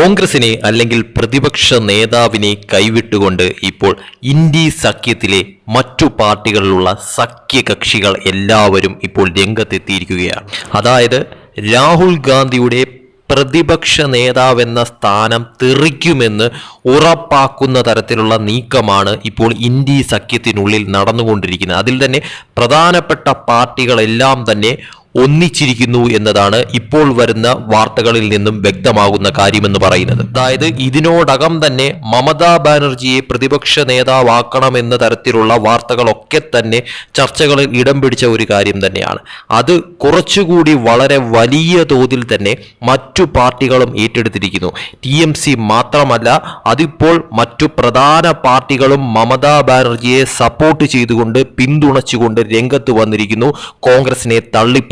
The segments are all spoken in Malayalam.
കോൺഗ്രസിനെ അല്ലെങ്കിൽ പ്രതിപക്ഷ നേതാവിനെ കൈവിട്ടുകൊണ്ട് ഇപ്പോൾ ഇന്ത്യ സഖ്യത്തിലെ മറ്റു പാർട്ടികളിലുള്ള സഖ്യ കക്ഷികൾ എല്ലാവരും ഇപ്പോൾ രംഗത്തെത്തിയിരിക്കുകയാണ്. അതായത് രാഹുൽ ഗാന്ധിയുടെ പ്രതിപക്ഷ നേതാവെന്ന സ്ഥാനം തെറിക്കുമെന്ന് ഉറപ്പാക്കുന്ന തരത്തിലുള്ള നീക്കമാണ് ഇപ്പോൾ ഇന്ത്യ സഖ്യത്തിനുള്ളിൽ നടന്നുകൊണ്ടിരിക്കുന്നത്. അതിൽ തന്നെ പ്രധാനപ്പെട്ട പാർട്ടികളെല്ലാം തന്നെ ഒന്നിച്ചിരിക്കുന്നു എന്നതാണ് ഇപ്പോൾ വരുന്ന വാർത്തകളിൽ നിന്നും വ്യക്തമാകുന്ന കാര്യമെന്ന് പറയുന്നത്. അതായത് ഇതിനോടകം തന്നെ മമതാ ബാനർജിയെ പ്രതിപക്ഷ നേതാവാക്കണമെന്ന തരത്തിലുള്ള വാർത്തകളൊക്കെ തന്നെ ചർച്ചകളിൽ ഇടം പിടിച്ച ഒരു കാര്യം തന്നെയാണ്. അത് കുറച്ചുകൂടി വളരെ വലിയ തോതിൽ തന്നെ മറ്റു പാർട്ടികളും ഏറ്റെടുത്തിരിക്കുന്നു. ടി എം സി മാത്രമല്ല അതിപ്പോൾ മറ്റു പ്രധാന പാർട്ടികളും മമതാ ബാനർജിയെ സപ്പോർട്ട് ചെയ്തുകൊണ്ട് പിന്തുണച്ചുകൊണ്ട് രംഗത്ത് വന്നിരിക്കുന്നു. കോൺഗ്രസിനെ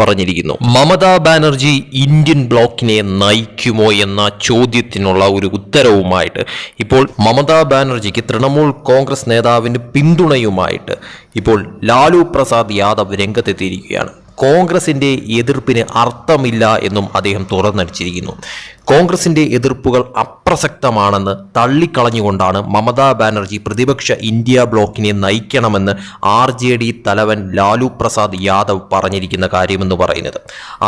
തള്ളിപ്പറഞ്ഞിരിക്കുന്നു മമതാ ബാനർജി ഇന്ത്യൻ ബ്ലോക്കിനെ നയിക്കുമോ എന്ന ചോദ്യത്തിനുള്ള ഒരു ഉത്തരവുമായിട്ട് ഇപ്പോൾ മമതാ ബാനർജിക്ക് തൃണമൂൽ കോൺഗ്രസ് നേതാവിന് പിന്തുണയുമായിട്ട് ഇപ്പോൾ ലാലു പ്രസാദ് യാദവ് രംഗത്തെത്തിയിരിക്കുകയാണ്. കോൺഗ്രസിന്റെ എതിർപ്പിന് അർത്ഥമില്ല എന്നും അദ്ദേഹം തുറന്നടിച്ചിരിക്കുന്നു. കോൺഗ്രസിന്റെ എതിർപ്പുകൾ അപ്രസക്തമാണെന്ന് തള്ളിക്കളഞ്ഞുകൊണ്ടാണ് മമതാ ബാനർജി പ്രതിപക്ഷ ഇന്ത്യ ബ്ലോക്കിനെ നയിക്കണമെന്ന് ആർ ജെ ഡി തലവൻ ലാലു പ്രസാദ് യാദവ് പറഞ്ഞിരിക്കുന്ന കാര്യമെന്ന് പറയുന്നത്.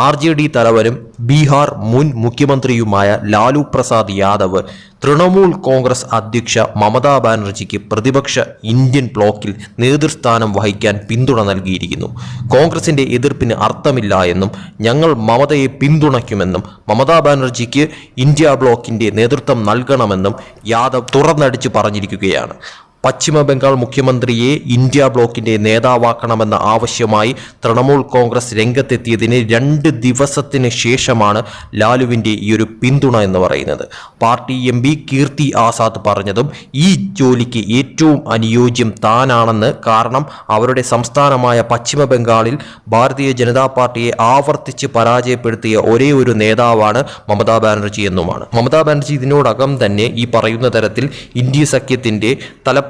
ആർ ജെ ഡി തലവനും ബീഹാർ മുൻ മുഖ്യമന്ത്രിയുമായ ലാലു പ്രസാദ് യാദവ് തൃണമൂൽ കോൺഗ്രസ് അധ്യക്ഷ മമതാ ബാനർജിക്ക് പ്രതിപക്ഷ ഇന്ത്യൻ ബ്ലോക്കിൽ നേതൃസ്ഥാനം വഹിക്കാൻ പിന്തുണ നൽകിയിരിക്കുന്നു. കോൺഗ്രസിന്റെ എതിർപ്പിന് അർത്ഥമില്ല എന്നും ഞങ്ങൾ മമതയെ പിന്തുണയ്ക്കുമെന്നും മമതാ ബാനർജിക്ക് ഇന്ത്യ ബ്ലോക്കിന്റെ നേതൃത്വം നൽകണമെന്നും യാദവ് തുറന്നടിച്ച് പറഞ്ഞിരിക്കുകയാണ്. പശ്ചിമ ബംഗാൾ മുഖ്യമന്ത്രിയെ ഇന്ത്യ ബ്ലോക്കിന്റെ നേതാവാക്കണമെന്ന ആവശ്യമായി തൃണമൂൽ കോൺഗ്രസ് രംഗത്തെത്തിയതിന് രണ്ട് ദിവസത്തിന് ശേഷമാണ് ലാലുവിന്റെ ഈ ഒരു പിന്തുണ എന്ന് പറയുന്നത്. Party M P Kirti Azad പറഞ്ഞതും ഈ ജോലിക്ക് ഏറ്റവും അനുയോജ്യം താനാണെന്ന് കാരണം അവരുടെ സംസ്ഥാനമായ പശ്ചിമ ബംഗാളിൽ ഭാരതീയ ജനതാ പാർട്ടിയെ ആവർത്തിച്ച് പരാജയപ്പെടുത്തിയ ഒരേ ഒരു നേതാവാണ് മമതാ ബാനർജി എന്നുമാണ്. മമതാ ബാനർജി ഇതിനോടകം തന്നെ ഈ പറയുന്ന തരത്തിൽ ഇന്ത്യ സഖ്യത്തിന്റെ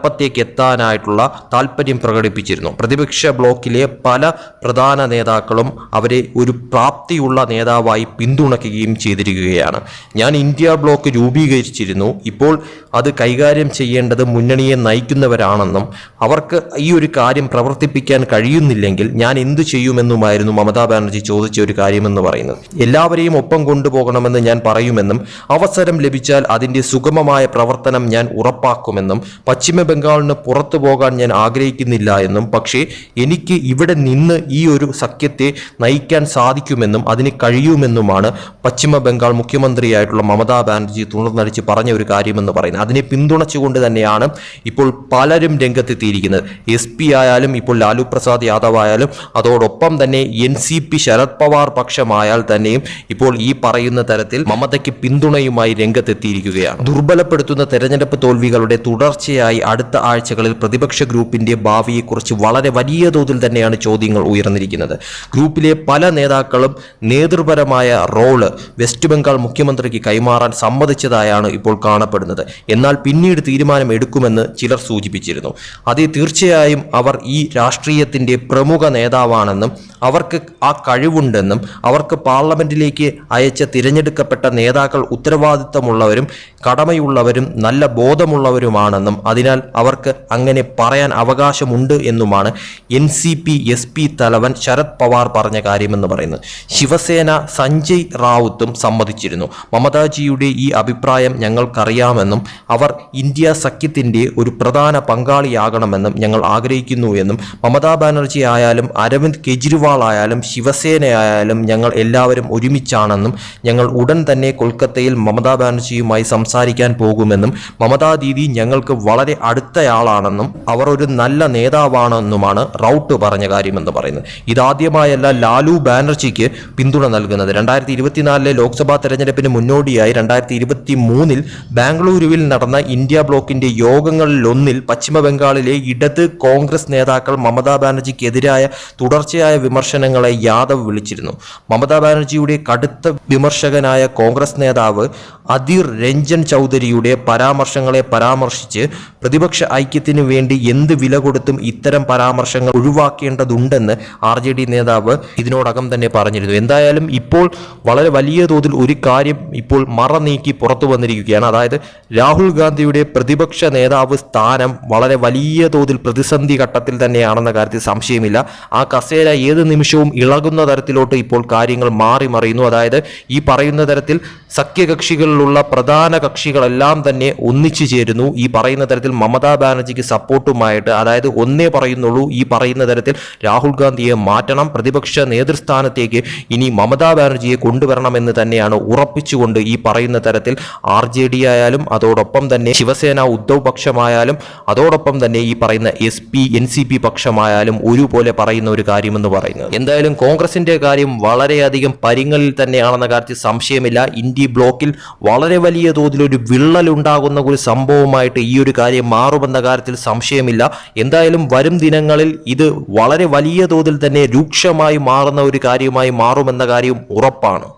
തലപ്പത്തേക്ക് എത്താനായിട്ടുള്ള താല്പര്യം പ്രകടിപ്പിച്ചിരുന്നു. പ്രതിപക്ഷ ബ്ലോക്കിലെ പല പ്രധാന നേതാക്കളും അവരെ ഒരു പ്രാപ്തിയുള്ള നേതാവായി പിന്തുണയ്ക്കുകയും ചെയ്തിരിക്കുകയാണ്. ഞാൻ ഇന്ത്യ ബ്ലോക്ക് രൂപീകരിച്ചിരുന്നു. ഇപ്പോൾ അത് കൈകാര്യം ചെയ്യേണ്ടത് മുന്നണിയെ നയിക്കുന്നവരാണെന്നും അവർക്ക് ഈ ഒരു കാര്യം പ്രവർത്തിപ്പിക്കാൻ കഴിയുന്നില്ലെങ്കിൽ ഞാൻ എന്തു ചെയ്യുമെന്നുമായിരുന്നു മമതാ ബാനർജി ചോദിച്ച ഒരു കാര്യമെന്ന് പറയുന്നത്. എല്ലാവരെയും ഒപ്പം കൊണ്ടുപോകണമെന്ന് ഞാൻ പറയുമെന്നും അവസരം ലഭിച്ചാൽ അതിന്റെ സുഗമമായ പ്രവർത്തനം ഞാൻ ഉറപ്പാക്കുമെന്നും പശ്ചിമ ബംഗാളിന് പുറത്തു പോകാൻ ഞാൻ ആഗ്രഹിക്കുന്നില്ല എന്നും പക്ഷേ എനിക്ക് ഇവിടെ നിന്ന് ഈ ഒരു സഖ്യത്തെ നയിക്കാൻ സാധിക്കുമെന്നും അതിന് കഴിയുമെന്നുമാണ് പശ്ചിമ ബംഗാൾ മുഖ്യമന്ത്രിയായിട്ടുള്ള മമതാ ബാനർജി തുണർന്നടിച്ച് പറഞ്ഞ ഒരു കാര്യമെന്ന് പറയുന്നത്. അതിനെ പിന്തുണച്ചുകൊണ്ട് തന്നെയാണ് ഇപ്പോൾ പലരും രംഗത്തെത്തിയിരിക്കുന്നത്. എസ് പി ആയാലും ഇപ്പോൾ ലാലു പ്രസാദ് യാദവ് ആയാലും അതോടൊപ്പം തന്നെ N C P Sharad Pawar പക്ഷമായാൽ തന്നെയും ഇപ്പോൾ ഈ പറയുന്ന തരത്തിൽ മമതയ്ക്ക് പിന്തുണയുമായി രംഗത്തെത്തിയിരിക്കുകയാണ്. ദുർബലപ്പെടുത്തുന്ന തെരഞ്ഞെടുപ്പ് തോൽവികളുടെ തുടർച്ചയായി അടുത്ത ആഴ്ചകളിൽ പ്രതിപക്ഷ ഗ്രൂപ്പിന്റെ ഭാവിയെക്കുറിച്ച് വളരെ വലിയ തോതിൽ തന്നെയാണ് ചോദ്യങ്ങൾ ഉയർന്നിരിക്കുന്നത്. ഗ്രൂപ്പിലെ പല നേതാക്കളും നേതൃപരമായ റോൾ വെസ്റ്റ് ബംഗാൾ മുഖ്യമന്ത്രിക്ക് കൈമാറാൻ സമ്മതിച്ചതായാണ് ഇപ്പോൾ കാണപ്പെടുന്നത്. എന്നാൽ പിന്നീട് തീരുമാനം എടുക്കുമെന്ന് ചിലർ സൂചിപ്പിച്ചിരുന്നു. അതേ തീർച്ചയായും അവർ ഈ രാഷ്ട്രീയത്തിന്റെ പ്രമുഖ നേതാവാണെന്നും അവർക്ക് ആ കഴിവുണ്ടെന്നും അവർക്ക് പാർലമെന്റിലേക്ക് അയച്ച തിരഞ്ഞെടുക്കപ്പെട്ട നേതാക്കൾ ഉത്തരവാദിത്തമുള്ളവരും കടമയുള്ളവരും നല്ല ബോധമുള്ളവരുമാണെന്നും അതിനാൽ അവർക്ക് അങ്ങനെ പറയാൻ അവകാശമുണ്ട് എന്നുമാണ് N C P S P തലവൻ ശരത് പവാർ പറഞ്ഞ കാര്യമെന്ന് പറയുന്നത്. ശിവസേന സഞ്ജയ് റാവുത്തും സമ്മതിച്ചിരുന്നു. മമതാജിയുടെ ഈ അഭിപ്രായം ഞങ്ങൾക്കറിയാമെന്നും അവർ ഇന്ത്യ സഖ്യത്തിന്റെ ഒരു പ്രധാന പങ്കാളിയാകണമെന്നും ഞങ്ങൾ ആഗ്രഹിക്കുന്നു എന്നും മമതാ ബാനർജി ആയാലും അരവിന്ദ് കെജ്രിവാൾ ആയാലും ശിവസേന ആയാലും ഞങ്ങൾ എല്ലാവരും ഒരുമിച്ചാണെന്നും ഞങ്ങൾ ഉടൻ തന്നെ കൊൽക്കത്തയിൽ മമതാ ബാനർജിയുമായി സംസാരിക്കാൻ പോകുമെന്നും മമതാ ദീദി ഞങ്ങൾക്ക് വളരെ അടുത്തയാളാണെന്നും അവർ ഒരു നല്ല നേതാവാണെന്നുമാണ് റൌട്ട് പറഞ്ഞ കാര്യമെന്ന് പറയുന്നത്. ഇതാദ്യമായല്ല ലാലു ബാനർജിക്ക് പിന്തുണ നൽകുന്നത്. രണ്ടായിരത്തി ഇരുപത്തിനാലിലെ ലോക്സഭാ തെരഞ്ഞെടുപ്പിന് മുന്നോടിയായി രണ്ടായിരത്തി ഇരുപത്തി മൂന്നിൽ ബാംഗ്ലൂരുവിൽ നടന്ന ഇന്ത്യ ബ്ലോക്കിന്റെ യോഗങ്ങളിലൊന്നിൽ പശ്ചിമബംഗാളിലെ ഇടത് കോൺഗ്രസ് നേതാക്കൾ മമതാ ബാനർജിക്കെതിരായ തുടർച്ചയായ വിമർശനങ്ങളെ യാദവ് വിളിച്ചിരുന്നു. മമതാ ബാനർജിയുടെ കടുത്ത വിമർശകനായ കോൺഗ്രസ് നേതാവ് അധീർ രഞ്ജൻ ചൗധരിയുടെ പരാമർശങ്ങളെ പരാമർശിച്ച് പ്രതിപക്ഷ പ്രതിപക്ഷ ഐക്യത്തിന് വേണ്ടി എന്ത് വില കൊടുത്തും ഇത്തരം പരാമർശങ്ങൾ ഒഴിവാക്കേണ്ടതുണ്ടെന്ന് ആർ ജെ ഡി നേതാവ് ഇതിനോടകം തന്നെ പറഞ്ഞിരുന്നു. എന്തായാലും ഇപ്പോൾ വളരെ വലിയ തോതിൽ ഒരു കാര്യം ഇപ്പോൾ മറ നീക്കി പുറത്തു വന്നിരിക്കുകയാണ്. അതായത് രാഹുൽ ഗാന്ധിയുടെ പ്രതിപക്ഷ നേതാവ് സ്ഥാനം വളരെ വലിയ തോതിൽ പ്രതിസന്ധി ഘട്ടത്തിൽ തന്നെയാണെന്ന കാര്യത്തിൽ സംശയമില്ല. ആ കസേര ഏത് നിമിഷവും ഇളകുന്ന തരത്തിലോട്ട് ഇപ്പോൾ കാര്യങ്ങൾ മാറി മറിയുന്നു. അതായത് ഈ പറയുന്ന തരത്തിൽ സഖ്യകക്ഷികളിലുള്ള പ്രധാന കക്ഷികളെല്ലാം തന്നെ ഒന്നിച്ചു ചേരുന്നു. ഈ പറയുന്ന തരത്തിൽ മമതാ ബാനർജിക്ക് സപ്പോർട്ടുമായിട്ട് അതായത് ഒന്നേ പറയുന്നുള്ളൂ ഈ പറയുന്ന തരത്തിൽ രാഹുൽ ഗാന്ധിയെ മാറ്റണം പ്രതിപക്ഷ നേതൃസ്ഥാനത്തേക്ക് ഇനി മമതാ ബാനർജിയെ കൊണ്ടുവരണമെന്ന് തന്നെയാണ് ഉറപ്പിച്ചുകൊണ്ട് ഈ പറയുന്ന തരത്തിൽ ആർ ജെ ഡി ആയാലും അതോടൊപ്പം തന്നെ ശിവസേന ഉദ്ധവ് പക്ഷമായാലും അതോടൊപ്പം തന്നെ ഈ പറയുന്ന S P N C P പക്ഷമായാലും ഒരുപോലെ പറയുന്ന ഒരു കാര്യമെന്ന് പറയുന്നത്. എന്തായാലും കോൺഗ്രസിന്റെ കാര്യം വളരെയധികം പരിങ്ങളിൽ തന്നെയാണെന്ന കാര്യത്തിൽ സംശയമില്ല. ഇന്ത്യ ബ്ലോക്കിൽ വളരെ വലിയ തോതിൽ ഒരു വിള്ളൽ ഉണ്ടാകുന്ന ഒരു സംഭവമായിട്ട് ഈ ഒരു കാര്യം മാറുമെന്ന കാര്യത്തിൽ സംശയമില്ല. എന്തായാലും വരും ദിനങ്ങളിൽ ഇത് വളരെ വലിയ തോതിൽ തന്നെ രൂക്ഷമായി മാറുന്ന ഒരു കാര്യമായി മാറുമെന്ന കാര്യം ഉറപ്പാണ്.